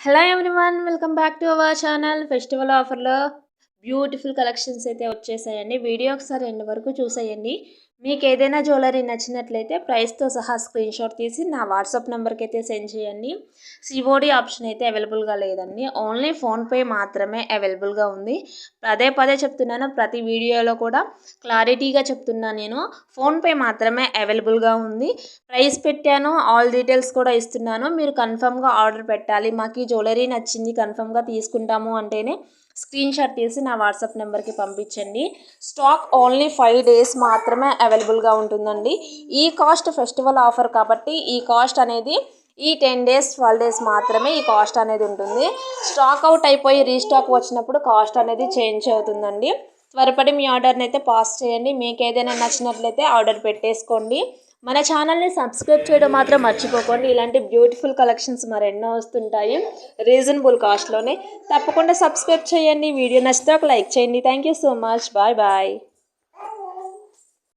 Hello everyone welcome back to our channel festival ఆఫర్లో beautiful collections అయితే వచ్చేసాయండి. Video ఒకసారి ఎండ్ వరకు చూసేయండి. మీకు ఏదైనా జ్యువెలరీ నచ్చినట్లయితే ప్రైస్తో సహా స్క్రీన్ షాట్ తీసి నా వాట్సాప్ నెంబర్కి అయితే సెండ్ చేయండి. సిఓడి ఆప్షన్ అయితే అవైలబుల్గా లేదండి. ఓన్లీ ఫోన్పే మాత్రమే అవైలబుల్గా ఉంది. పదే పదే చెప్తున్నాను. ప్రతి వీడియోలో కూడా క్లారిటీగా చెప్తున్నాను నేను. ఫోన్పే మాత్రమే అవైలబుల్గా ఉంది. ప్రైస్ పెట్టాను. ఆల్ డీటెయిల్స్ కూడా ఇస్తున్నాను. మీరు కన్ఫర్మ్గా ఆర్డర్ పెట్టాలి. మాకు ఈ జ్యువెలరీ నచ్చింది కన్ఫర్మ్గా తీసుకుంటాము అంటేనే స్క్రీన్ షాట్ తీసి నా వాట్సాప్ నెంబర్కి పంపించండి. స్టాక్ ఓన్లీ ఫైవ్ డేస్ మాత్రమే అవైలబుల్గా ఉంటుందండి. ఈ కాస్ట్ ఫెస్టివల్ ఆఫర్ కాబట్టి ఈ కాస్ట్ అనేది ఈ టెన్ డేస్ ట్వెల్వ్ డేస్ మాత్రమే ఈ కాస్ట్ అనేది ఉంటుంది. స్టాక్ అవుట్ అయిపోయి రీస్టాక్ వచ్చినప్పుడు కాస్ట్ అనేది చేంజ్ అవుతుందండి. త్వరపడి మీ ఆర్డర్ని అయితే పాస్ చేయండి. మీకు ఏదైనా నచ్చినట్లయితే ఆర్డర్ పెట్టేసుకోండి. మన ఛానల్ని సబ్స్క్రైబ్ చేయడం మాత్రం మర్చిపోకండి. ఇలాంటి బ్యూటిఫుల్ కలెక్షన్స్ మరెన్నో వస్తుంటాయి. రీజనబుల్ కాస్ట్లోనే తప్పకుండా సబ్స్క్రైబ్ చేయండి. వీడియో నచ్చితే ఒక లైక్ చేయండి. Thank you so much bye bye